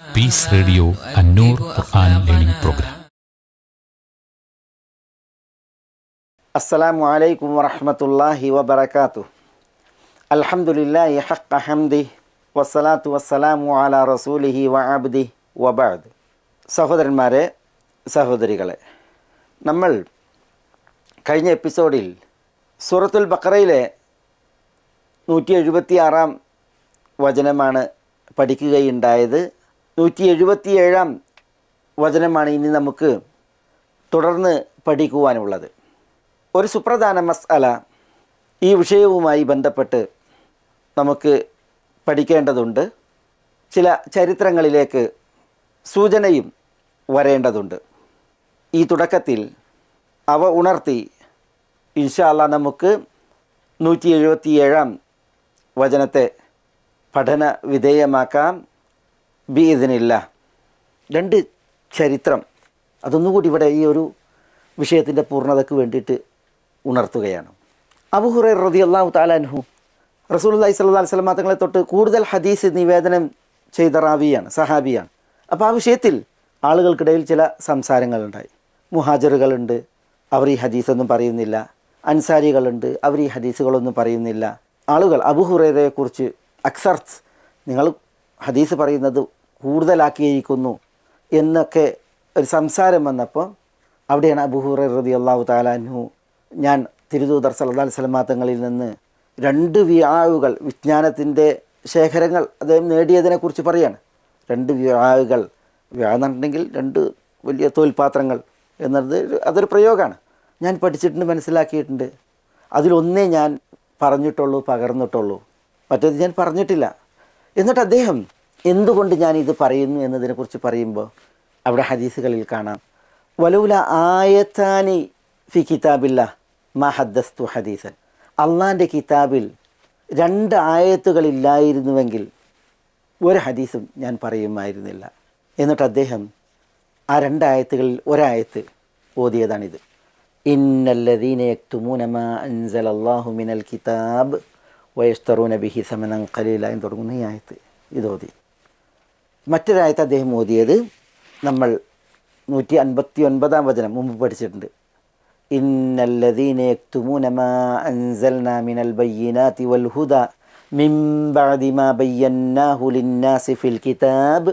Peace radio Annoor learning program അസ്സലാമു അലൈക്കും വറഹ്മത്തുള്ളാഹി വബറകാതുഹു അൽഹംദുലില്ലാഹി ഹഖ്ക ഹംദി വസ്സലാത്തു വസ്സലാമു അലാ റസൂലിഹി വഅബ്ദി അബ്ദി വബഅദ് സഹോദരന്മാരെ സഹോദരികളെ നമ്മൾ കഴിഞ്ഞ എപ്പിസോഡിൽ സൂറത്തുൽ ബക്കറയിലെ നൂറ്റി എഴുപത്തി ആറാം വചനമാണ് പഠിക്കുകയുണ്ടായത്. നൂറ്റി എഴുപത്തിയേഴാം വചനമാണ് ഇനി നമുക്ക് തുടർന്ന് പഠിക്കുവാനുള്ളത്. ഒരു സുപ്രധാന മസ്അല ഈ വിഷയവുമായി ബന്ധപ്പെട്ട് നമുക്ക് പഠിക്കേണ്ടതുണ്ട്. ചില ചരിത്രങ്ങളിലേക്ക് സൂചനയും വരേണ്ടതുണ്ട്. ഈ തുടക്കത്തിൽ അവ ഉണർത്തി ഇൻഷാല്ല നമുക്ക് നൂറ്റി എഴുപത്തിയേഴാം വചനത്തെ പഠന വിധേയമാക്കാം ബി ഇതിനില്ല രണ്ട് ചരിത്രം. അതൊന്നുകൂടി ഇവിടെ ഈ ഒരു വിഷയത്തിന്റെ പൂർണതയ്ക്ക് വേണ്ടിയിട്ട് ഉണർത്തുകയാണ്. അബുഹുറൈ റതി അള്ളാഹു താലാൻഹു റസൂലുല്ലാഹി സ്വല്ലല്ലാഹി അലൈഹി വസല്ലം തങ്ങളെ തൊട്ട് കൂടുതൽ ഹദീസ് നിവേദനം ചെയ്ത റാവിയാണ് സഹാബിയാണ്. അപ്പോൾ ആ വിഷയത്തിൽ ആളുകൾക്കിടയിൽ ചില സംസാരങ്ങളുണ്ടായി. മുഹാജറുകളുണ്ട് അവർ ഈ ഹദീസൊന്നും പറയുന്നില്ല. അൻസാരികളുണ്ട് അവർ ഈ ഹദീസുകളൊന്നും പറയുന്നില്ല. ആളുകൾ അബുഹുറൈറയെക്കുറിച്ച് അക്സർത്ത് നിങ്ങൾ ഹദീസ് പറയുന്നത് കൂടുതലാക്കിയിരിക്കുന്നു എന്നൊക്കെ ഒരു സംസാരം വന്നപ്പോൾ അവിടെയാണ് അബുഹുറ റതി അള്ളാഹു താലാൻഹു ഞാൻ തിരുദൂതർ സലദാൽ വസല്ലം നിന്ന് രണ്ട് വ്യാഴുകൾ വിജ്ഞാനത്തിന്റെ ശേഖരങ്ങൾ അദ്ദേഹം നേടിയതിനെക്കുറിച്ച് പറയാണ്. രണ്ട് വ്യാഴുകൾ വ്യാന്നുണ്ടെങ്കിൽ രണ്ട് വലിയ തോൽപാത്രങ്ങൾ എന്നത് അതൊരു പ്രയോഗമാണ്. ഞാൻ പഠിച്ചിട്ടുണ്ട് മനസ്സിലാക്കിയിട്ടുണ്ട്. അതിലൊന്നേ ഞാൻ പറഞ്ഞിട്ടുള്ളൂ പകർന്നിട്ടുള്ളൂ. മറ്റേത് ഞാൻ പറഞ്ഞിട്ടില്ല. എന്നിട്ട് അദ്ദേഹം എന്തുകൊണ്ട് ഞാൻ ഇത് പറയുന്നു എന്നതിനെക്കുറിച്ച് പറയുമ്പോൾ അവിടെ ഹദീസുകളിൽ കാണാം. വലൂല ആയത്താനി ഫി കിതാബില്ല മാ ഹദ്ദസ്തു ഹദീസൻ. അള്ളാന്റെ കിതാബിൽ രണ്ട് ആയത്തുകളില്ലായിരുന്നുവെങ്കിൽ ഒരു ഹദീസും ഞാൻ പറയുമായിരുന്നില്ല. എന്നിട്ട് അദ്ദേഹം ആ രണ്ടായത്തുകളിൽ ഒരായത്ത് ഓതിയതാണിത്. ഇന്നല്ലദീന യക്തുമൂന മാ അൻസലല്ലാഹു മിനൽ കിതാബ് വയസ്തറൂന ബിഹി സമനം കലീല എന്ന് തുടങ്ങുന്ന ഈ ആയത്ത് ഇത് ഓതി. മറ്റൊരായത്ത് അദ്ദേഹം ഓതിയത് നമ്മൾ നൂറ്റി അൻപത്തി ഒൻപതാം വചനം മുമ്പ് പഠിച്ചിട്ടുണ്ട്. ഇന്നല്ലദീന മാ അൻസൽനാ മിനൽ വൽ മിൻ ബഅദി മാ ബയ്യന്നാഹു ഫിൽ കിതാബ്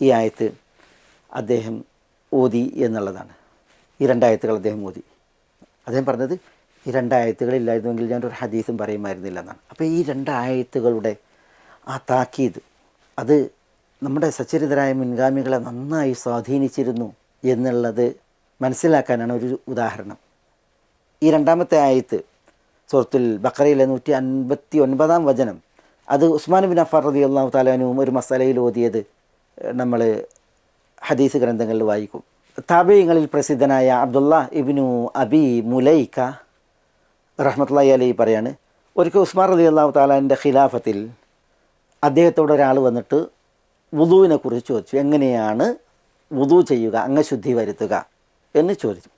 ഈ ആയത്ത് അദ്ദേഹം ഓതി എന്നുള്ളതാണ്. ഈ രണ്ടായത്തുകൾ അദ്ദേഹം ഓതി. അദ്ദേഹം പറഞ്ഞത് ഈ രണ്ടായത്തുകളില്ലായിരുന്നുവെങ്കിൽ ഞാനൊരു ഹദീസും പറയുമായിരുന്നില്ല എന്നാണ് അപ്പോൾ ഈ രണ്ടായത്തുകളുടെ ആ താക്കീത് അത് നമ്മുടെ സച്ചരിതരായ മുൻഗാമികളെ നന്നായി സ്വാധീനിച്ചിരുന്നു എന്നുള്ളത് മനസ്സിലാക്കാനാണ് ഒരു ഉദാഹരണം. ഈ രണ്ടാമത്തെ ആയത്ത് സുഹൃത്തുൽ ബക്കറയിലെ നൂറ്റി അൻപത്തി ഒൻപതാം വചനം അത് ഉസ്മാൻ ബിൻ അഫാർ റതി അള്ളാഹു താലാനുവും ഒരു മസാലയിൽ ഓതിയത് നമ്മൾ ഹദീസ് ഗ്രന്ഥങ്ങളിൽ വായിക്കും. താബിയങ്ങളിൽ പ്രസിദ്ധനായ അബ്ദുള്ള ഇബിനു അബി മുലൈക്ക റഹ്മത്തുള്ളി അലി പറയാണ് ഒരിക്കൽ ഉസ്മാൻ അലി അള്ളാഹു താലാന്റെ ഖിലാഫത്തിൽ അദ്ദേഹത്തോട് ഒരാൾ വന്നിട്ട് വുദുവിനെ കുറിച്ച് ചോദിച്ചു എങ്ങനെയാണ് വുദു ചെയ്യുക അംഗശുദ്ധി വരുത്തുക എന്ന് ചോദിച്ചു.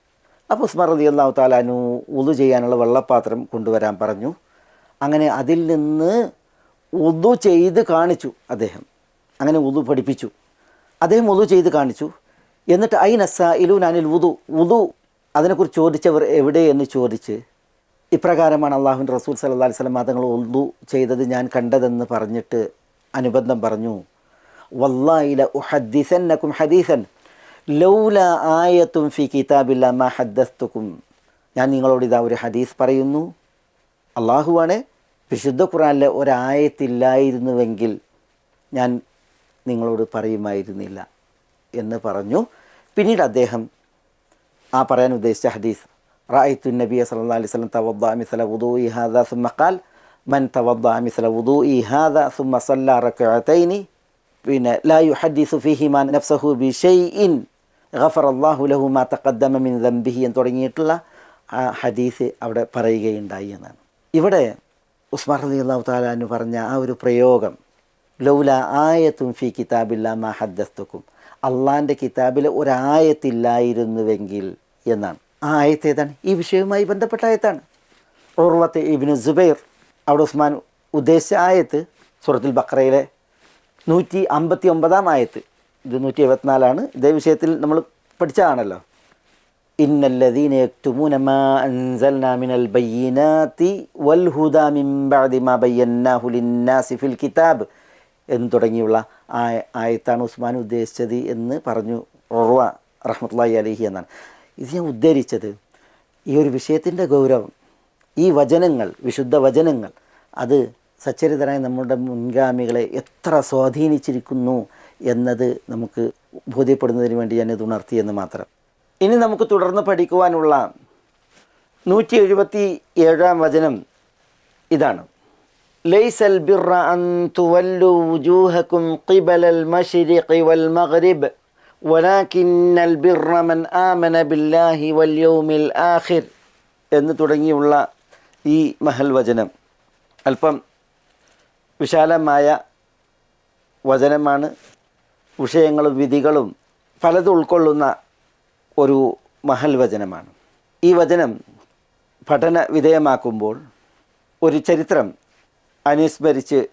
അപ്പോൾ ഉസ്മാൻ അലി അള്ളാഹു താലാനു വുദു ചെയ്യാനുള്ള വെള്ളപ്പാത്രം കൊണ്ടുവരാൻ പറഞ്ഞു. അങ്ങനെ അതിൽ നിന്ന് ഉദു ചെയ്ത് കാണിച്ചു അദ്ദേഹം. അങ്ങനെ ഉദു പഠിപ്പിച്ചു. അദ്ദേഹം ഉദു ചെയ്ത് കാണിച്ചു. എന്നിട്ട് ഐ നസ ഇലു നാനിൽ ഉദു ഉദു അതിനെക്കുറിച്ച് ചോദിച്ചവർ എവിടെ എന്ന് ചോദിച്ച് ഇപ്രകാരമാണ് അള്ളാഹുൻ റസൂൽ സല്ലല്ലാഹു അലൈഹി വസല്ലം തങ്ങൾ ഉൽദു ചെയ്തത് ഞാൻ കണ്ടതെന്ന് പറഞ്ഞിട്ട് അനുബന്ധം പറഞ്ഞു. വല്ലായില ഹദീസൻ. ലൗല ആയത്തും ഫി കിതാബില്ല മാ ഹദ്ദസ്തുക്കും ഞാൻ നിങ്ങളോട് ഇതാ ഒരു ഹദീസ് പറയുന്നു. അള്ളാഹുവാണ് വിശുദ്ധ ഖുറാനിലെ ഒരായത്തില്ലായിരുന്നുവെങ്കിൽ ഞാൻ നിങ്ങളോട് പറയുമായിരുന്നില്ല എന്ന് പറഞ്ഞു. പിന്നീട് അദ്ദേഹം ആ പറയാൻ ഉദ്ദേശിച്ച ഹദീസ് റായിത്തു നബിയ സല്ലല്ലാഹു അലൈഹി വസല്ലം وسلم മിസ്ല വുദൂഇ ഹാദാ സുമ്മ ഖാൽ മൻ തവദ്ദഅ മിസ്ല വുദൂഇ ഹാദാ സുമ്മ സല്ല റക്അതൈനി പിന്നെ ലാ യുഹദ്ദിസു ഫീഹിമാ നഫ്സഹു بشيء غفر الله له മാ തഖദ്ദമ മിൻ ദംബിഹി എന്ന് തുടങ്ങിയിട്ടുള്ള ആ ഹദീസ് അവിടെ പറയുകയുണ്ടായി എന്നാണ്. ഇവിടെ ഉസ്മാൻ റലി അള്ളാഹു താലാന്ന് പറഞ്ഞ ആ ഒരു പ്രയോഗം ലൗല ആയത്തും ഫി കിതാബില്ല മാ ഹദ്ദസ്തുക്കും അള്ളാന്റെ കിതാബിൽ ഒരായത്തില്ലായിരുന്നുവെങ്കിൽ എന്നാണ്. ആ ആയത്ത് ഏതാണ്? ഈ വിഷയവുമായി ബന്ധപ്പെട്ട ആയത്താണ്. ഉർവത്ത് ഇബിന് സുബൈർ. അവിടെ ഉസ്മാൻ ഉദ്ദേശിച്ച ആയത്ത് സൂറത്തുൽ ബക്രയിലെ നൂറ്റി അമ്പത്തി ഒമ്പതാം ആയത്ത്. ഇത് നൂറ്റി എഴുപത്തിനാലാണ് ഇതേ വിഷയത്തിൽ നമ്മൾ പഠിച്ചതാണല്ലോ. ഇന്നല്ലദീന മാ അൻസൽനാ മിനൽ വൽ ഹുദാ മിൻ ബഅദി മാ ബയ്യന്നാഹു ലിന്നാസി ഫിൽ കിതാബ് എന്ന് തുടങ്ങിയുള്ള ആയത്താണ് ഉസ്മാൻ ഉദ്ദേശിച്ചത് എന്ന് പറഞ്ഞു റഹ്മത്തുള്ളാഹി അലൈഹി എന്നാണ്. ഇത് ഞാൻ ഉദ്ധരിച്ചത്. ഈ ഒരു വിഷയത്തിന്റെ ഗൗരവം ഈ വചനങ്ങൾ വിശുദ്ധ വചനങ്ങൾ അത് സച്ചരിതരായ നമ്മുടെ മുൻഗാമികളെ എത്ര സ്വാധീനിച്ചിരിക്കുന്നു എന്നത് നമുക്ക് ബോധ്യപ്പെടുന്നതിന് വേണ്ടി ഞാനിത് ഉണർത്തിയെന്ന് മാത്രം. ഇനി നമുക്ക് തുടർന്ന് പഠിക്കുവാനുള്ള നൂറ്റി എഴുപത്തി ഏഴാം വചനം ഇതാണ്. ലൈസൽ ബിറ അൻ തുവല്ലു വുജൂഹക്കും ഖിബലൽ മശ്രിഖി വൽ വലാക്കിൻ ബിർറമൻ ആമന ബില്ലാഹി വല്യൗമിൽ ആഖിർ എന്ന് തുടങ്ങിയുള്ള ഈ മഹൽ വചനം. അല്പം വിശാലമായ വചനമാണ്. വിഷയങ്ങളും വിധികളും പലതും ഉൾക്കൊള്ളുന്ന ഒരു മഹൽ വചനമാണ്. ഈ വചനം പഠന വിധേയമാക്കുമ്പോൾ ഒരു ചരിത്രം അനുസ്മരിച്ച്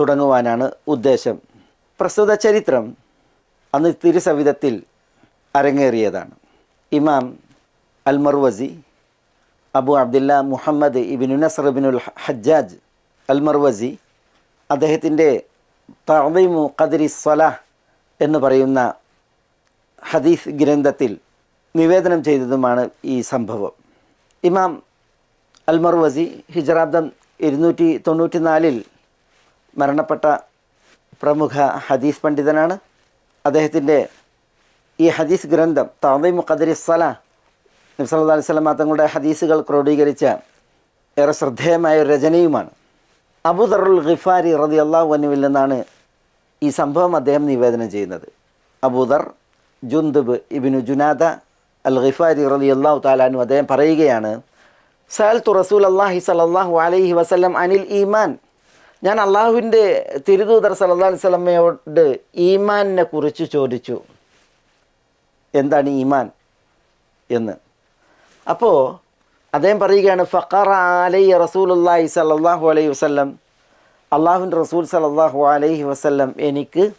തുടങ്ങുവാനാണ് ഉദ്ദേശം. പ്രസ്തുത ചരിത്രം അന്ന് തിരുസവിധത്തിൽ അരങ്ങേറിയതാണ്. ഇമാം അൽ മർവസി അബു അബ്ദുല്ല മുഹമ്മദ് ഇബിനു നസർ ഇബിനുൽ ഹജ്ജാജ് അൽ മർവസി അദ്ദേഹത്തിന്റെ തഅദീമു ഖദരി സ്വലാഹ് എന്ന് പറയുന്ന ഹദീസ് ഗ്രന്ഥത്തിൽ നിവേദനം ചെയ്തതുമാണ് ഈ സംഭവം. ഇമാം അൽ മർവസി ഹിജറാബ്ദം ഇരുന്നൂറ്റി തൊണ്ണൂറ്റി നാലിൽ മരണപ്പെട്ട പ്രമുഖ ഹദീസ് പണ്ഡിതനാണ്. അദ്ദേഹത്തിന്റെ ഈ ഹദീസ് ഗ്രന്ഥം താദീമു ഖദരി സല നബ്സല്ലാ അലൈഹി സ്വലമ തങ്ങളുടെ ഹദീസുകൾ ക്രോഡീകരിച്ച ഏറെ ശ്രദ്ധേയമായ ഒരു രചനയുമാണ്. അബുദറുൽ ഖിഫാരി റതി അള്ളാഹു വന്നുവിൽ നിന്നാണ് ഈ സംഭവം അദ്ദേഹം നിവേദനം ചെയ്യുന്നത്. അബൂദർ ജുന്ദുബ് ഇബിനു ജുനാദ അൽ ഖിഫാരി റതി അള്ളാഹു താലാനു അദ്ദേഹം പറയുകയാണ് സഅൽത്തു റസൂൽ അള്ളാഹി സലഹു അലൈഹി വസ്ലം അനിൽ ഈമാൻ ഞാൻ അള്ളാഹുവിന്റെ തിരുദൂതർ അലൈഹി സ്വലമ്മയോട് ഈമാനിനെ കുറിച്ച് ചോദിച്ചു. എന്താണ് ഈമാൻ എന്ന്. അപ്പോൾ അദ്ദേഹം പറയുകയാണ് ഫഖറ അലൈ റസൂലുല്ലാഹി സല്ലല്ലാഹു അലൈഹി വസ്ലം അള്ളാഹുവിന്റെ റസൂൽ സല്ലല്ലാഹു അലൈഹി വസല്ലം എനിക്ക്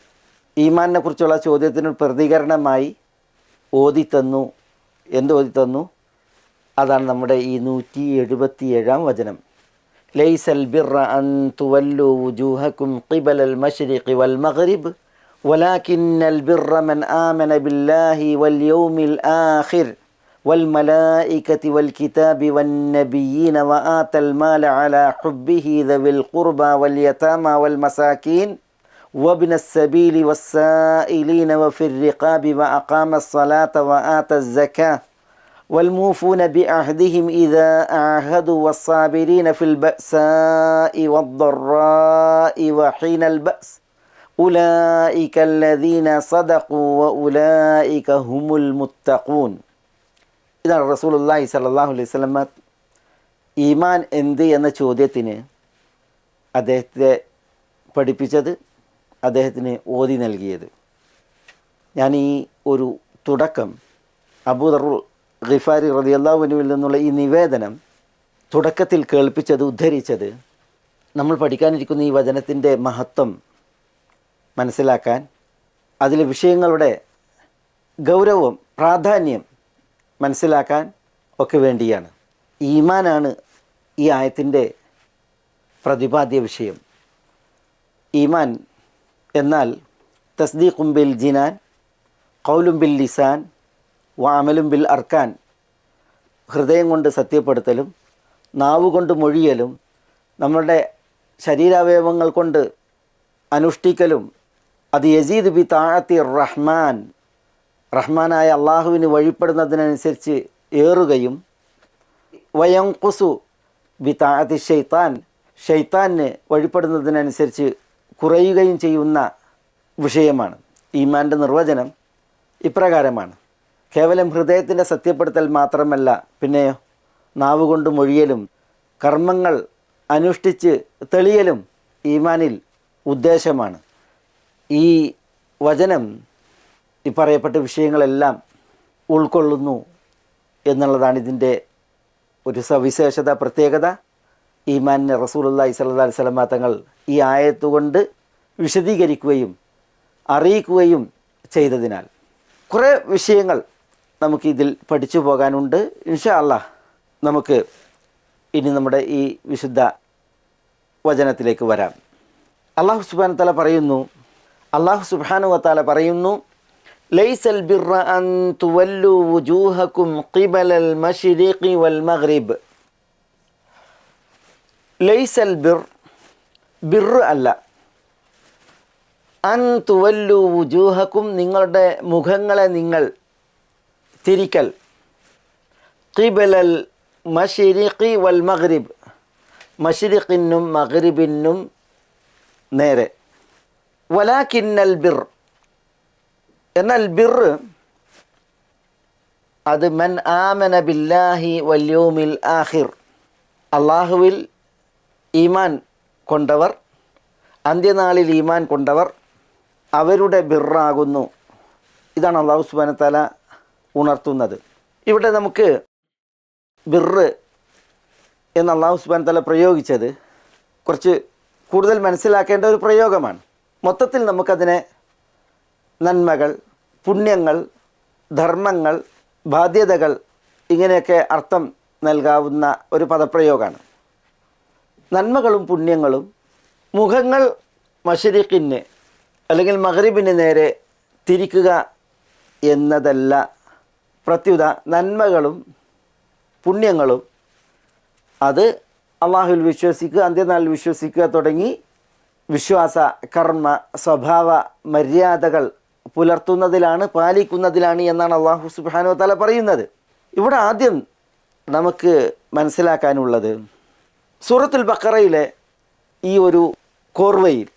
ഈമാനിനെ കുറിച്ചുള്ള ചോദ്യത്തിന് പ്രതികരണമായി ഓതിത്തന്നു. തന്നു എന്ത് ഓതിത്തന്നു? അതാണ് നമ്മുടെ ഈ നൂറ്റി എഴുപത്തി ഏഴാം വചനം. ليس البر أن تولوا وجوهكم قبل المشرق والمغرب ولكن البر من آمن بالله واليوم الآخر والملائكة والكتاب والنبيين وآتى المال على حبه ذوي القربى واليتامى والمساكين وابن السبيل والسائلين وفي الرقاب وأقام الصلاة وآتى الزكاة. والموفون بعهدهم إذا عاهدوا والصابرين في البأساء والضراء وحين البأس أولئك الذين صدقوا وأولئك هم المتقون ഇതാണ് റസൂലുള്ളാഹി സ്വല്ലല്ലാഹു അലൈഹി വസല്ലമ ഈമാൻ എന്ത് എന്ന ചോദ്യത്തിന് അദ്ദേഹത്തെ പഠിപ്പിച്ചത് അദ്ദേഹത്തിന് ഓതി നൽകിയത് ഞാൻ ഈ ഒരു തുടക്കം അബൂദറുൽ ഖിഫാരി റളിയല്ലാഹുവിനുവിൽ നിന്നുള്ള ഈ നിവേദനം തുടക്കത്തിൽ കേൾപ്പിച്ചത് ഉദ്ധരിച്ചത് നമ്മൾ പഠിക്കാനിരിക്കുന്ന ഈ വചനത്തിന്റെ മഹത്വം മനസ്സിലാക്കാൻ അതിലെ വിഷയങ്ങളുടെ ഗൗരവം പ്രാധാന്യം മനസ്സിലാക്കാൻ ഒക്കെ വേണ്ടിയാണ്. ഈമാനാണ് ഈ ആയത്തിന്റെ പ്രതിപാദ്യ വിഷയം. ഈമാൻ എന്നാൽ തസ്ദീഖും ബിൽ ജിനാൻ കൗലും ബിൽ ലിസാൻ വാമലും ബിൽ അർക്കാൻ ഹൃദയം കൊണ്ട് സത്യപ്പെടുത്തലും നാവ് കൊണ്ട് മൊഴിയലും നമ്മളുടെ ശരീരാവയവങ്ങൾ കൊണ്ട് അനുഷ്ഠിക്കലും. അത് യസീദ് ബി താഴത്തി റഹ്മാൻ റഹ്മാനായ അള്ളാഹുവിന് വഴിപ്പെടുന്നതിനനുസരിച്ച് ഏറുകയും വയങ്കുസു ബി താഴത്തി ഷെയ്ത്താൻ ഷെയ്ത്താന് വഴിപ്പെടുന്നതിനനുസരിച്ച് കുറയുകയും ചെയ്യുന്ന വിഷയമാണ്. ഈമാന്റെ നിർവചനം ഇപ്രകാരമാണ്. കേവലം ഹൃദയത്തിന്റെ സത്യപ്പെടുത്തൽ മാത്രമല്ല പിന്നെ നാവ് കൊണ്ട് മൊഴിയലും കർമ്മങ്ങൾ അനുഷ്ഠിച്ച് തെളിയലും ഈമാനിൽ ഉദ്ദേശമാണ്. ഈ വചനം ഈ പറയപ്പെട്ട വിഷയങ്ങളെല്ലാം ഉൾക്കൊള്ളുന്നു എന്നുള്ളതാണ് ഇതിന്റെ ഒരു സവിശേഷത പ്രത്യേകത. ഈമാനിനെ സ്വല്ലല്ലാഹി അലൈഹി വസല്ലമ തങ്ങൾ ഈ ആയത്തുകൊണ്ട് വിശദീകരിക്കുകയും അറിയിക്കുകയും ചെയ്തതിനാൽ. കുറേ വിഷയങ്ങൾ നമുക്ക് ഇതിൽ പഠിച്ചു പോകാനുണ്ട്. ഇൻഷാ അല്ല നമുക്ക് ഇനി നമ്മുടെ ഈ വിശുദ്ധ വചനത്തിലേക്ക് വരാം. അള്ളാഹു സുബാന തല പറയുന്നു അള്ളാഹു സുബാനു വത്താല പറയുന്നു ലൈസൽ ബിർറ അൻ تولوا وجوهكم قبل المشرق മഗ്രിബ്. ലൈസൽ ബിർ ബിർ അല്ല. അൻ തുവല്ലു വുജൂഹക്കും നിങ്ങളുടെ മുഖങ്ങളെ നിങ്ങൾ തിരിക്കൽ. കിബലൽ മഷിരിഖി വൽ മഗ്രിബ്. മഷിരിഖിനും മഗ്രിബിനും നേരെ. വലാക്കിന്നൽ ബിർ. എന്നാൽ ബിർ അത് മൻ ആമന ബില്ലാഹി വല്യോമിൽ ആഹിർ അള്ളാഹുവിൽ ഈമാൻ കൊണ്ടവർ അന്ത്യനാളിൽ ഈമാൻ കൊണ്ടവർ അവരുടെ ബിറാകുന്നു. ഇതാണ് അള്ളാഹു സുബാനത്താല ഉണർത്തുന്നത്. ഇവിടെ നമുക്ക് ബിറ് എന്ന അള്ളാഹു സുബാൻ തല പ്രയോഗിച്ചത് കുറച്ച് കൂടുതൽ മനസ്സിലാക്കേണ്ട ഒരു പ്രയോഗമാണ്. മൊത്തത്തിൽ നമുക്കതിനെ നന്മകൾ പുണ്യങ്ങൾ ധർമ്മങ്ങൾ ബാധ്യതകൾ ഇങ്ങനെയൊക്കെ അർത്ഥം നൽകാവുന്ന ഒരു പദപ്രയോഗമാണ്. നന്മകളും പുണ്യങ്ങളും മുഖങ്ങൾ മഷരിഖിന് അല്ലെങ്കിൽ മഹറിബിന് നേരെ തിരിക്കുക എന്നതല്ല പ്രത്യുത നന്മകളും പുണ്യങ്ങളും അത് അള്ളാഹുവിൽ വിശ്വസിക്കുക അന്ത്യനാളിൽ വിശ്വസിക്കുക തുടങ്ങി വിശ്വാസ കർമ്മ സ്വഭാവ മര്യാദകൾ പുലർത്തുന്നതിലാണ് പാലിക്കുന്നതിലാണ് എന്നാണ് അള്ളാഹു സുബാനു തല പറയുന്നത്. ഇവിടെ ആദ്യം നമുക്ക് മനസ്സിലാക്കാനുള്ളത് സൂറത്തുൽ ബക്കറയിലെ ഈ ഒരു കോർവയിൽ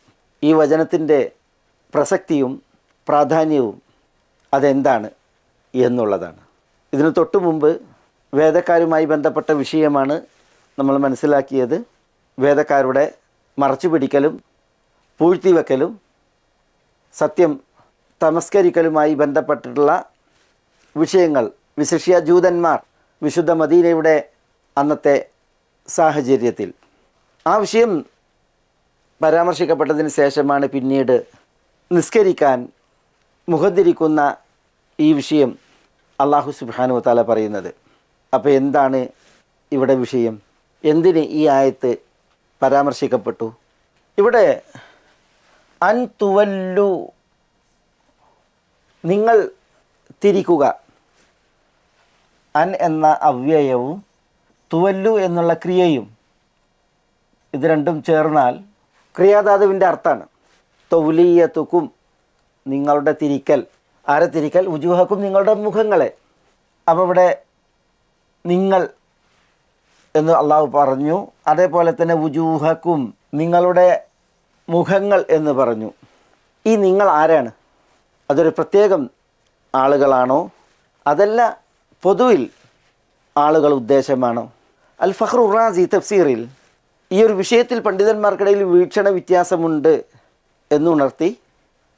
ഈ വചനത്തിന്റെ പ്രസക്തിയും പ്രാധാന്യവും അതെന്താണ്? എന്നുള്ളതാണ്. ഇതിന് തൊട്ടു മുമ്പ് വേദക്കാരുമായി ബന്ധപ്പെട്ട വിഷയമാണ് നമ്മൾ മനസ്സിലാക്കിയത്. വേദക്കാരുടെ മറച്ചു പിടിക്കലും പൂഴ്ത്തിവെക്കലും സത്യം തമസ്കരിക്കലുമായി ബന്ധപ്പെട്ടിട്ടുള്ള വിഷയങ്ങൾ വിശിഷ്യ ജൂതന്മാർ വിശുദ്ധ മദീനയുടെ അന്നത്തെ സാഹചര്യത്തിൽ. ആ വിഷയം പരാമർശിക്കപ്പെട്ടതിന് ശേഷമാണ് പിന്നീട് നിസ്കരിക്കാൻ മുഖത്തിരിക്കുന്ന ഈ വിഷയം അള്ളാഹു സുബാനു താല പറയുന്നത്. അപ്പോൾ എന്താണ് ഇവിടെ വിഷയം? എന്തിന് ഈ ആയത്ത് പരാമർശിക്കപ്പെട്ടു? ഇവിടെ അൻ തുവല്ലു നിങ്ങൾ തിരിക്കുക. അൻ എന്ന അവ്യയവും തുവല്ലു എന്നുള്ള ക്രിയയും ഇത് രണ്ടും ചേർന്നാൽ ക്രിയാധാതുവിന്റെ അർത്ഥമാണ്. തൗലീയത്തുക്കും നിങ്ങളുടെ തിരിക്കൽ. ആരെ ഉജുഹക്കും നിങ്ങളുടെ മുഖങ്ങളെ. അപ്പോൾ ഇവിടെ നിങ്ങൾ എന്ന് അള്ളാഹു പറഞ്ഞു. അതേപോലെ തന്നെ ഉജൂഹക്കും നിങ്ങളുടെ മുഖങ്ങൾ എന്ന് പറഞ്ഞു. ഈ നിങ്ങൾ ആരാണ്? അതൊരു പ്രത്യേകം ആളുകളാണോ? അതല്ല പൊതുവിൽ ആളുകൾ ഉദ്ദേശമാണോ? അൽ ഫഹ്റു റാസി തഫ്സീറിൽ ഈ ഒരു വിഷയത്തിൽ പണ്ഡിതന്മാർക്കിടയിൽ വീക്ഷണ വ്യത്യാസമുണ്ട് എന്നുണർത്തി.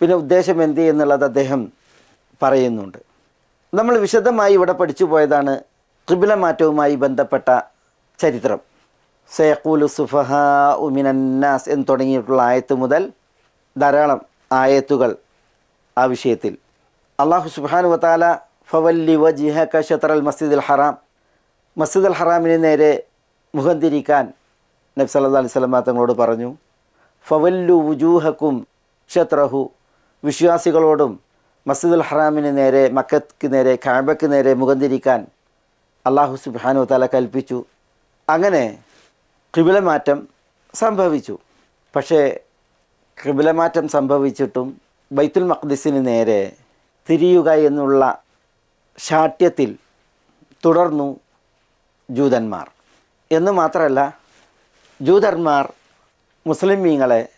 പിന്നെ ഉദ്ദേശം എന്ത് എന്നുള്ളത് അദ്ദേഹം പറയുന്നുണ്ട്. നമ്മൾ വിശദമായി ഇവിടെ പഠിച്ചു പോയതാണ് ത്രിപുല മാറ്റവുമായി ബന്ധപ്പെട്ട ചരിത്രം. സയഖൂലു സുഫഹ ഉമിനന്നാസ് എന്ന് തുടങ്ങിയിട്ടുള്ള ആയത്ത് മുതൽ ധാരാളം ആയത്തുകൾ ആ വിഷയത്തിൽ. അള്ളാഹു സുബാനു വത്താല ഫവല്ലി വജിഹക മസ്ജിദ് മസ്ജിദുൽ ഹറാം മസ്ജിദുൽ ഹറാമിന് നേരെ മുഖം തിരിക്കാൻ നബ്സ് അലൈഹി സ്വലമ തങ്ങളോട് പറഞ്ഞു. ഫവല്ലു വുജൂഹക്കും ഷത്രഹു വിശ്വാസികളോടും മസ്ജിദുൽ ഹറാമിന് നേരെ മക്കത്ത് നേരെ കാബയ്ക്ക് നേരെ മുഖം തിരിക്കാൻ അള്ളാഹു സുബാനു തല കൽപ്പിച്ചു. അങ്ങനെ കിബിലമാറ്റം സംഭവിച്ചു. പക്ഷേ കിബിലമാറ്റം സംഭവിച്ചിട്ടും ബൈത്തുൽ മഖ്ദിസിന് നേരെ തിരിയുക എന്നുള്ള ശാഠ്യത്തിൽ തുടർന്നു ജൂതന്മാർ. എന്ന് മാത്രമല്ല ജൂതന്മാർ മുസ്ലിമീങ്ങളെ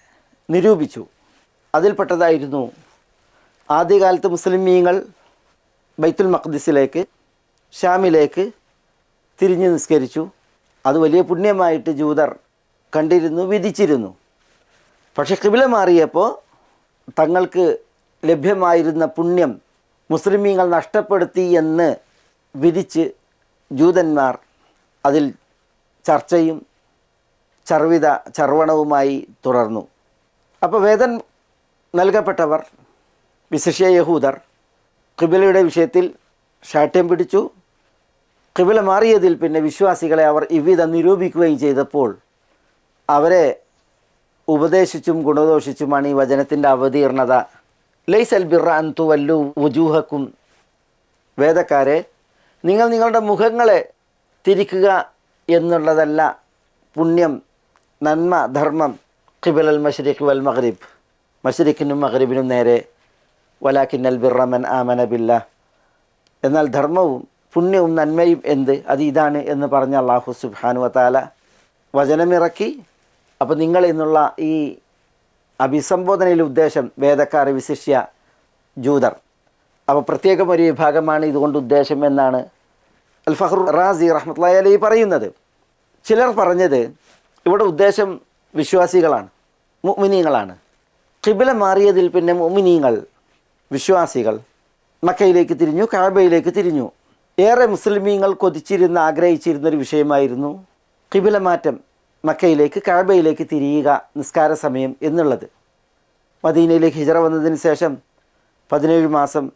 നിരൂപിച്ചു. അതിൽപ്പെട്ടതായിരുന്നു ആദ്യകാലത്ത് മുസ്ലിമീങ്ങൾ ബൈത്തുൽ മഖ്ദിസിലേക്ക് ഷാമിലേക്ക് തിരിഞ്ഞു നിസ്കരിച്ചു. അത് വലിയ പുണ്യമായിട്ട് ജൂതർ കണ്ടിരുന്നു വിധിച്ചിരുന്നു. പക്ഷെ കിബില മാറിയപ്പോൾ തങ്ങൾക്ക് ലഭ്യമായിരുന്ന പുണ്യം മുസ്ലിമീങ്ങൾ നഷ്ടപ്പെടുത്തി എന്ന് വിധിച്ച് ജൂതന്മാർ അതിൽ ചർച്ചയും ചർവിത ചർവണവുമായി തുടർന്നു. അപ്പോൾ വേദൻ നൽകപ്പെട്ടവർ വിശിഷ്യ യഹൂദർ കിബിലയുടെ വിഷയത്തിൽ ശാഠ്യം പിടിച്ചു. കിബില മാറിയതിൽ പിന്നെ വിശ്വാസികളെ അവർ ഇവിധ നിരൂപിക്കുകയും ചെയ്തപ്പോൾ അവരെ ഉപദേശിച്ചും ഗുണദോഷിച്ചുമാണ് ഈ വചനത്തിന്റെ അവതീർണത. ലൈസൽ ബിറ അന്തു വല്ലു വുജൂഹക്കും. വേദക്കാരെ നിങ്ങൾ നിങ്ങളുടെ മുഖങ്ങളെ തിരിക്കുക എന്നുള്ളതല്ല പുണ്യം നന്മ ധർമ്മം കിബിലൽ മഷരിഖ് വൽ മഗ്രിബ്. മഷരിഖിനും മഗ്രിബിനും നേരെ വലാക്കിന്നൽ ബിറമൻ ആമന ബില്ല എന്നാൽ ധർമ്മവും പുണ്യവും നന്മയും എന്ത്? അത് ഇതാണ് എന്ന് പറഞ്ഞ അള്ളാഹു സുബാനു വത്താല വചനമിറക്കി. അപ്പോൾ നിങ്ങൾ എന്നുള്ള ഈ അഭിസംബോധനയിലെ ഉദ്ദേശം വേദക്കാർ വിശിഷ്യ ജൂതർ. അപ്പോൾ പ്രത്യേകം ഒരു വിഭാഗമാണ് ഇതുകൊണ്ട് ഉദ്ദേശം എന്നാണ് അൽ ഫഹ്റു റാസി റഹ്മത്തുള്ളാഹി അലൈഹി പറയുന്നത്. ചിലർ പറഞ്ഞത് ഇവിടെ ഉദ്ദേശം വിശ്വാസികളാണ് മുഅ്മിനീങ്ങളാണ്. കിബില മാറിയതിൽ പിന്നെ മുഅ്മിനീങ്ങൾ വിശ്വാസികൾ. മക്കയിലേക്ക് തിരിഞ്ഞു കാബയിലേക്ക് തിരിഞ്ഞു. ഏറെ മുസ്ലിമീങ്ങൾ കൊതിച്ചിരുന്ന ആഗ്രഹിച്ചിരുന്ന ഒരു വിഷയമായിരുന്നു കിബിലമാറ്റം. മക്കയിലേക്ക് കാബയിലേക്ക് തിരിയുക നിസ്കാര സമയം എന്നുള്ളത്. മദീനയിലേക്ക് ഹിജറ വന്നതിന് ശേഷം പതിനേഴ് മാസം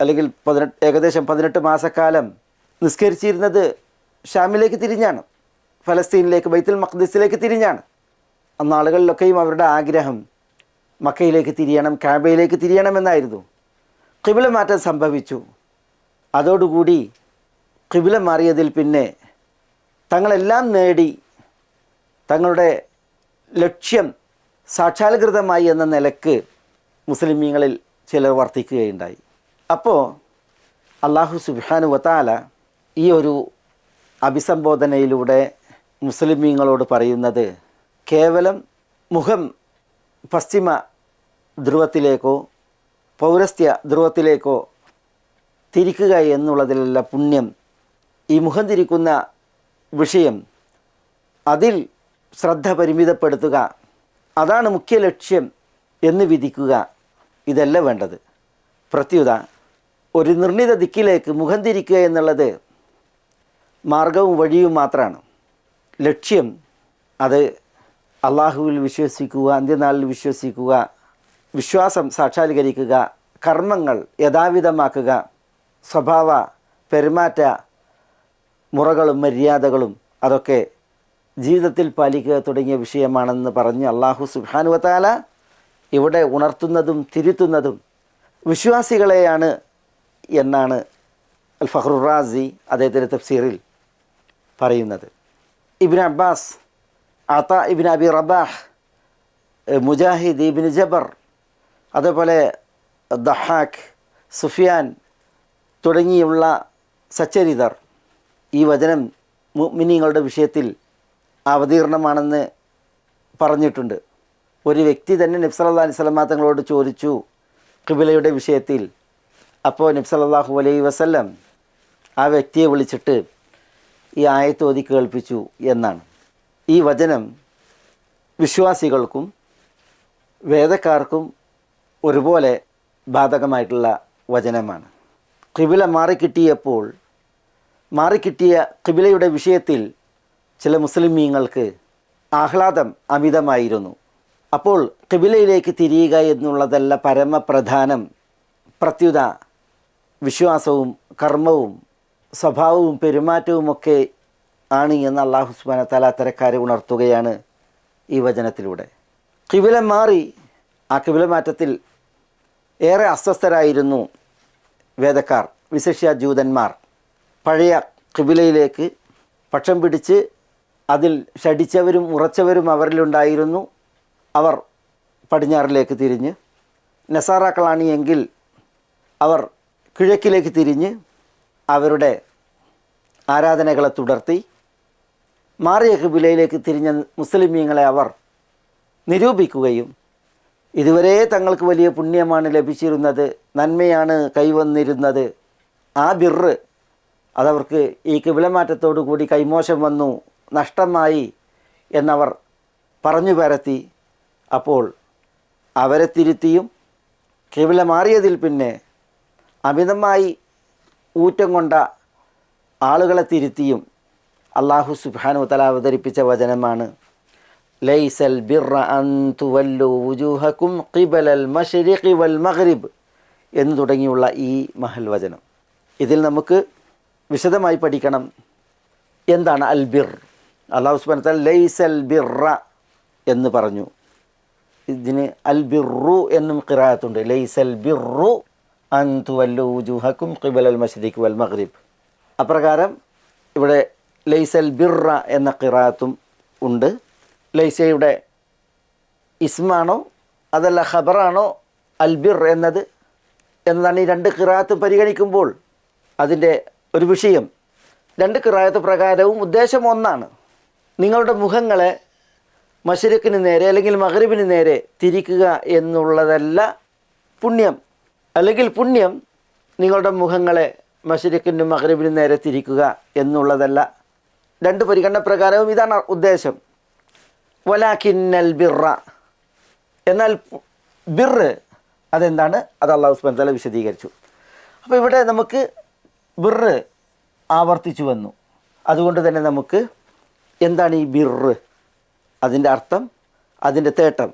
അല്ലെങ്കിൽ പതിനെട്ട് ഏകദേശം പതിനെട്ട് മാസക്കാലം നിസ്കരിച്ചിരുന്നത് ഷാമിലേക്ക് തിരിഞ്ഞാണ്. ഫലസ്തീനിലേക്ക് ബൈത്തുൽ മഖ്ദിസിലേക്ക് തിരിഞ്ഞാണ്. അന്നാളുകളിലൊക്കെയും അവരുടെ ആഗ്രഹം മക്കയിലേക്ക് തിരിയണം കാബയിലേക്ക് തിരിയണമെന്നായിരുന്നു കിബില മാറ്റം സംഭവിച്ചു. അതോടുകൂടി കിബില മാറിയതിൽ പിന്നെ തങ്ങളെല്ലാം നേടി തങ്ങളുടെ ലക്ഷ്യം സാക്ഷാത്കൃതമായി എന്ന നിലയ്ക്ക് മുസ്ലിമീങ്ങളിൽ ചിലർ വർത്തിക്കുകയുണ്ടായി. അപ്പോൾ അള്ളാഹു സുബാനു വത്താല ഈ ഒരു അഭിസംബോധനയിലൂടെ മുസ്ലിമീങ്ങളോട് പറയുന്നത് കേവലം മുഖം പശ്ചിമ ധ്രുവത്തിലേക്കോ പൗരസ്ത്യ ധ്രുവത്തിലേക്കോ തിരിക്കുക എന്നുള്ളതിലുള്ള പുണ്യം ഈ മുഖം തിരിക്കുന്ന വിഷയം അതിൽ ശ്രദ്ധ പരിമിതപ്പെടുത്തുക. അതാണ് മുഖ്യ ലക്ഷ്യം എന്ന് വിധിക്കുക. ഇതല്ല വേണ്ടത്. പ്രത്യുത ഒരു നിർണിത ദിക്കിലേക്ക് മുഖം തിരിക്കുക എന്നുള്ളത് മാർഗവും വഴിയും മാത്രമാണ് ലക്ഷ്യം അത് അള്ളാഹുവിൽ വിശ്വസിക്കുക അന്ത്യനാളിൽ വിശ്വസിക്കുക വിശ്വാസം സാക്ഷാത്കരിക്കുക കർമ്മങ്ങൾ യഥാവിധമാക്കുക സ്വഭാവ പെരുമാറ്റ മുറകളും മര്യാദകളും അതൊക്കെ ജീവിതത്തിൽ പാലിക്കുക തുടങ്ങിയ വിഷയമാണെന്ന് പറഞ്ഞ് അള്ളാഹു സുഹാനുവത്താല ഇവിടെ ഉണർത്തുന്നതും തിരുത്തുന്നതും വിശ്വാസികളെയാണ് എന്നാണ് അൽ ഫഹ്റുറാസി അദ്ദേഹത്തിന്റെ തഫ്സീറിൽ പറയുന്നത്. ഇബിൻ അബ്ബാസ് അത്ത ഇബിൻ അബി റബാഹ് മുജാഹിദ് ഇബിൻ ജബർ അതേപോലെ ദഹാഖ് സുഫിയാൻ തുടങ്ങിയുള്ള സച്ചരിതർ ഈ വചനം മുഅ്മിനീങ്ങളുടെ വിഷയത്തിൽ അവതീർണമാണെന്ന് പറഞ്ഞിട്ടുണ്ട്. ഒരു വ്യക്തി തന്നെ നബ്സല്ലാ അലൈഹി സ്വലമാ തങ്ങളോട് ചോദിച്ചു കിബിലയുടെ വിഷയത്തിൽ അപ്പോൾ നബ്സല്ലാഹു അലൈഹി വസല്ലം ആ വ്യക്തിയെ വിളിച്ചിട്ട് ഈ ആയത്തോതി കേൾപ്പിച്ചു എന്നാണ്. ഈ വചനം വിശ്വാസികൾക്കും വേദക്കാർക്കും ഒരുപോലെ ബാധകമായിട്ടുള്ള വചനമാണ്. കിബില മാറിക്കിട്ടിയപ്പോൾ മാറിക്കിട്ടിയ കിബിലയുടെ വിഷയത്തിൽ ചില മുസ്ലിമീങ്ങൾക്ക് ആഹ്ലാദം അമിതമായിരുന്നു. അപ്പോൾ കിബിലയിലേക്ക് തിരിയുക എന്നുള്ളതല്ല പരമപ്രധാനം. പ്രത്യുത വിശ്വാസവും കർമ്മവും സ്വഭാവവും പെരുമാറ്റവും ഒക്കെ ആണ് എന്ന് അള്ളാഹു സുബാന തല അത്തരക്കാരെ ഉണർത്തുകയാണ് ഈ വചനത്തിലൂടെ. കിബില മാറി ആ കിബില മാറ്റത്തിൽ ഏറെ അസ്വസ്ഥരായിരുന്നു വേദക്കാർ വിശിഷ്യ ജൂതന്മാർ. പഴയ കിബിലയിലേക്ക് പക്ഷം പിടിച്ച് അതിൽ ഷടിച്ചവരും ഉറച്ചവരും അവരിലുണ്ടായിരുന്നു. അവർ പടിഞ്ഞാറിലേക്ക് തിരിഞ്ഞ് നസാറാക്കളാണ് എങ്കിൽ അവർ കിഴക്കിലേക്ക് തിരിഞ്ഞ് അവരുടെ ആരാധനകളെ തുടർത്തി. മാറിയ കിബിലയിലേക്ക് തിരിഞ്ഞ മുസ്ലിമീങ്ങളെ അവർ നിരൂപിക്കുകയും ഇതുവരെ തങ്ങൾക്ക് വലിയ പുണ്യമാണ് ലഭിച്ചിരുന്നത് നന്മയാണ് കൈവന്നിരുന്നത്. ആ ബിറ് അതവർക്ക് ഈ കിബിലമാറ്റത്തോടു കൂടി കൈമോശം വന്നു നഷ്ടമായി എന്നവർ പറഞ്ഞു പരത്തി. അപ്പോൾ അവരെ തിരുത്തിയും കിബില മാറിയതിൽ പിന്നെ അമിതമായി ഊറ്റം കൊണ്ട ആളുകളെ തിരുത്തിയും അള്ളാഹു സുബാനു തല അവതരിപ്പിച്ച വചനമാണ്. ലൈസൽ البر أن تولوا وجوهكم قبل المشرق والمغرب എന്ന് തുടങ്ങിയുള്ള ഈ മഹൽ വചനം. ഇതിൽ നമുക്ക് വിശദമായി പഠിക്കണം. എന്താണ് അൽ ബിർ? അള്ളാഹു സുബ്ഹാനഹു ലൈസൽ ബിറ എന്ന് പറഞ്ഞു. ഇതിന് അൽ ബിറു എന്നും ലൈസ് ലൈസൽ ബിറു അൻ തുവല്ലു ഖിബൽ ഖിബലൽ മശ്രിഖ് വൽ മഗ്രിബ്. അപ്രകാരം ഇവിടെ ലൈസൽ ബിറ എന്ന കിറാത്തും ഉണ്ട്. ലൈസയുടെ ഇസ്മാണോ അതല്ല ഖബറാണോ അൽബിർ എന്നത് എന്നതാണ് ഈ രണ്ട് കിറാത്ത് പരിഗണിക്കുമ്പോൾ അതിന്റെ ഒരു വിഷയം. രണ്ട് കിറായത്ത് പ്രകാരവും ഉദ്ദേശം ഒന്നാണ്. നിങ്ങളുടെ മുഖങ്ങളെ മഷരിക്കിന് നേരെ അല്ലെങ്കിൽ മഗ്രിബിന് നേരെ തിരിക്കുക എന്നുള്ളതല്ല പുണ്യം. അല്ലെങ്കിൽ പുണ്യം നിങ്ങളുടെ മുഖങ്ങളെ മഷരിക്കിനും മഗ്രിബിനും നേരെ തിരിക്കുക എന്നുള്ളതല്ല. രണ്ട് പരിഗണന പ്രകാരവും ഇതാണ് ഉദ്ദേശം. വലാഖിന്നൽ ബിറ എന്നാൽ ബിറ് അതെന്താണ്? അത് അള്ളാഹു സുബ്ഹാനഹു തല വിശദീകരിച്ചു. അപ്പോൾ ഇവിടെ നമുക്ക് ബിറ് ആവർത്തിച്ചു വന്നു. അതുകൊണ്ട് തന്നെ നമുക്ക് എന്താണ് ഈ ബിറ് അതിന്റെ അർത്ഥം അതിന്റെ തേട്ടം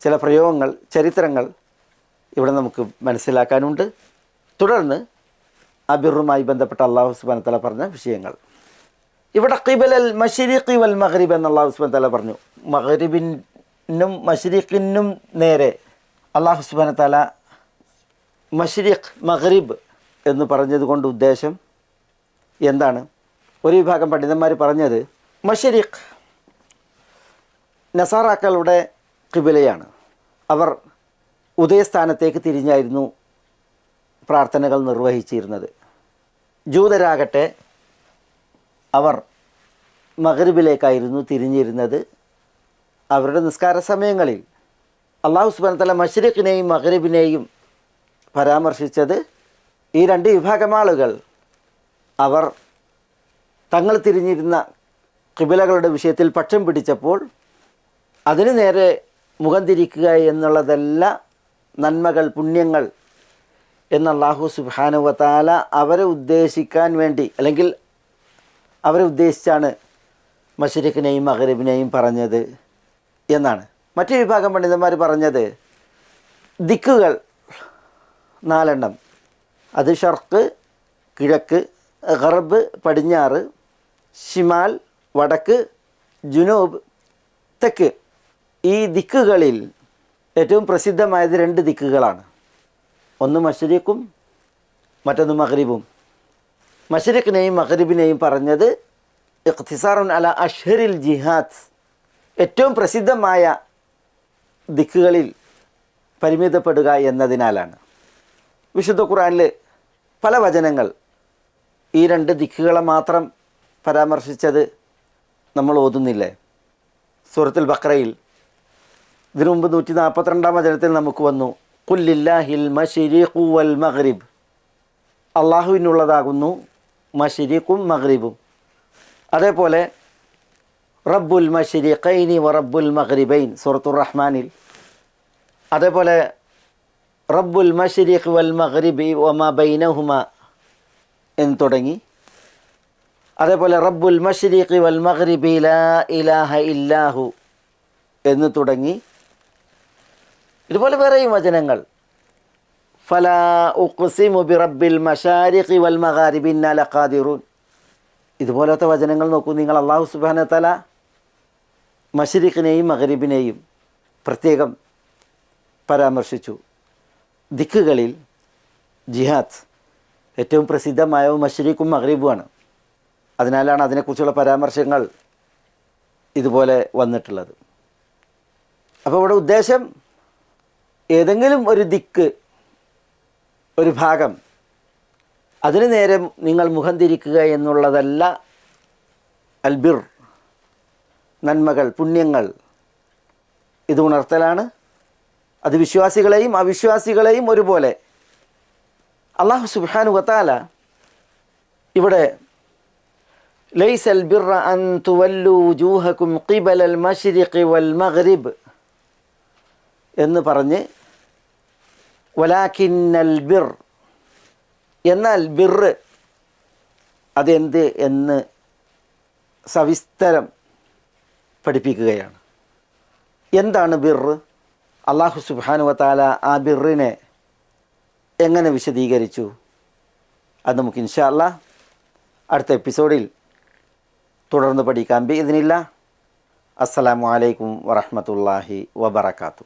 ചില പ്രയോഗങ്ങൾ ചരിത്രങ്ങൾ ഇവിടെ നമുക്ക് മനസ്സിലാക്കാനുണ്ട്. തുടർന്ന് ആ ബിറുമായി ബന്ധപ്പെട്ട അള്ളാഹു സുബ്ഹാനഹു തല പറഞ്ഞ വിഷയങ്ങൾ. ഇവിടെ ഖിബലൽ മഷരിഖി വൽ മഗ്രിബ് എന്നുള്ള ഉസ്മാൻ തല പറഞ്ഞു. മഗ്രിബിനും മഷരീഖിനും നേരെ അള്ളാഹു ഹുസ്ബാൻ തല മഷരീഖ് മഗ്രിബ് എന്ന് പറഞ്ഞത് കൊണ്ട് ഉദ്ദേശം എന്താണ്? ഒരു വിഭാഗം പണ്ഡിതന്മാർ പറഞ്ഞത് മഷരീഖ് നസാറാക്കളുടെ കിബിലയാണ് അവർ ഉദയസ്ഥാനത്തേക്ക് തിരിഞ്ഞായിരുന്നു പ്രാർത്ഥനകൾ നിർവഹിച്ചിരുന്നത്. ജൂതരാകട്ടെ അവർ മഗ്രിബിലേക്കായിരുന്നു തിരിഞ്ഞിരുന്നത്. അവരുടെ നിസ്കാര സമയങ്ങളിൽ അള്ളാഹു സുബാനത്തല മഷ്രിഖിനെയും മഗ്രിബിനെയും പരാമർശിച്ചത് ഈ രണ്ട് വിഭാഗം ആളുകൾ അവർ തങ്ങൾ തിരിഞ്ഞിരുന്ന കിബിലകളുടെ വിഷയത്തിൽ പക്ഷം പിടിച്ചപ്പോൾ അതിനു നേരെ മുഖം തിരിക്കുക എന്നുള്ളതല്ല നന്മകൾ പുണ്യങ്ങൾ എന്ന് അള്ളാഹു സുബാനുവത്താല അവരെ ഉദ്ദേശിക്കാൻ വേണ്ടി അല്ലെങ്കിൽ അവരെ ഉദ്ദേശിച്ചാണ് മഷരിഖിനെയും മഹരബിനെയും പറഞ്ഞത് എന്നാണ്. മറ്റു വിഭാഗം പണ്ഡിതന്മാർ പറഞ്ഞത് ദിക്കുകൾ നാലെണ്ണം. അത് ഷർക്ക് കിഴക്ക് ഗർബ് പടിഞ്ഞാറ് ഷിമാൽ വടക്ക് ജുനൂബ് തെക്ക്. ഈ ദിക്കുകളിൽ ഏറ്റവും പ്രസിദ്ധമായത് രണ്ട് ദിക്കുകളാണ്. ഒന്ന് മഷരിഖും മറ്റൊന്ന് മഗ്രിബും. മഷരിഖിനെയും മഗ്രിബിനെയും പറഞ്ഞത് ഇഖ്തിസാറുൻ അല അഷ്ഹറിൽ ജിഹാദ്. ഏറ്റവും പ്രസിദ്ധമായ ദിക്കുകളിൽ പരിമിതപ്പെടുക എന്നതിനാലാണ്. വിശുദ്ധ ഖുറാനിൽ പല വചനങ്ങൾ ഈ രണ്ട് ദിക്കുകളെ മാത്രം പരാമർശിച്ചത് നമ്മൾ ഓതുന്നില്ലേ? സൂറത്തുൽ ബക്രയിൽ ഇതിനു മുമ്പ് നൂറ്റി നാൽപ്പത്തിരണ്ടാം വചനത്തിൽ നമുക്ക് വന്നു കുല്ലില്ലാഹിൽ മഷിരിഖു വൽ മഗ്രിബ്. അള്ളാഹുവിനുള്ളതാകുന്നു മഷിരിഖും മഗ്രിബും. അതേപോലെ റബ്ബുൽ മഷിരിഖൈനി വ റബ്ബുൽ മഗ്രിബൈൻ സൂറത്തുർ റഹ്മാനിൽ. അതേപോലെ റബ്ബുൽ മഷിരിഖ് വൽ മഗ്രിബി വമ ബൈനഹുമ എന്ന് തുടങ്ങി. അതേപോലെ റബ്ബുൽ മഷിരിഖ് വൽ മഗ്രിബി ലാ ഇലാഹ ഇല്ലാഹു എന്ന് തുടങ്ങി. ഇതുപോലെ വേറെയും വചനങ്ങൾ. ഫല ഉഖ്സിമു ബി റബ്ബിൽ മഷാരിഖി വൽ മഗാരിബി ലഖാദിറൂൻ. ഇതുപോലത്തെ വചനങ്ങൾ നോക്കൂ നിങ്ങൾ അള്ളാഹു സുബാന തല മഷരിഖിനെയും മഹരിബിനെയും പ്രത്യേകം പരാമർശിച്ചു. ദിക്കുകളിൽ ജിഹാദ് ഏറ്റവും പ്രസിദ്ധമായ മഷരിഖും മഹരീബുമാണ് അതിനാലാണ് അതിനെക്കുറിച്ചുള്ള പരാമർശങ്ങൾ ഇതുപോലെ വന്നിട്ടുള്ളത്. അപ്പോൾ ഇവിടെ ഉദ്ദേശം ഏതെങ്കിലും ഒരു ദിക്ക് ഒരു ഭാഗം. അതിന് നേരം നിങ്ങൾ മുഖം തിരിക്കുക എന്നുള്ളതല്ല അൽബിർ നന്മകൾ പുണ്യങ്ങൾ. ഇത് ഉണർത്തലാണ്. അത് വിശ്വാസികളെയും അവിശ്വാസികളെയും ഒരുപോലെ. അള്ളാഹു സുബാനു വത്താല ഇവിടെ ബിറ അൻ തുവല്ലു ജൂഹക്കും ഖിബലൽ മഷ്രിഖി വൽ മഗ്രിബ് എന്ന് പറഞ്ഞ് വലാഖിന്നൽ ബിർ എന്നാൽ ബിർ അതെന്ത് എന്ന് സവിസ്തരം പഠിപ്പിക്കുകയാണ്. എന്താണ് ബിർ? അള്ളാഹു സുബാനുവത്താല ആ ബിറിനെ എങ്ങനെ വിശദീകരിച്ചു? അത് നമുക്ക് ഇൻഷാല്ല അടുത്ത എപ്പിസോഡിൽ തുടർന്ന് പഠിക്കാം. ബി ഇതിനില്ല അസ്സലാമു അലൈക്കും വറഹമത്തല്ലാഹി വബർക്കാത്തു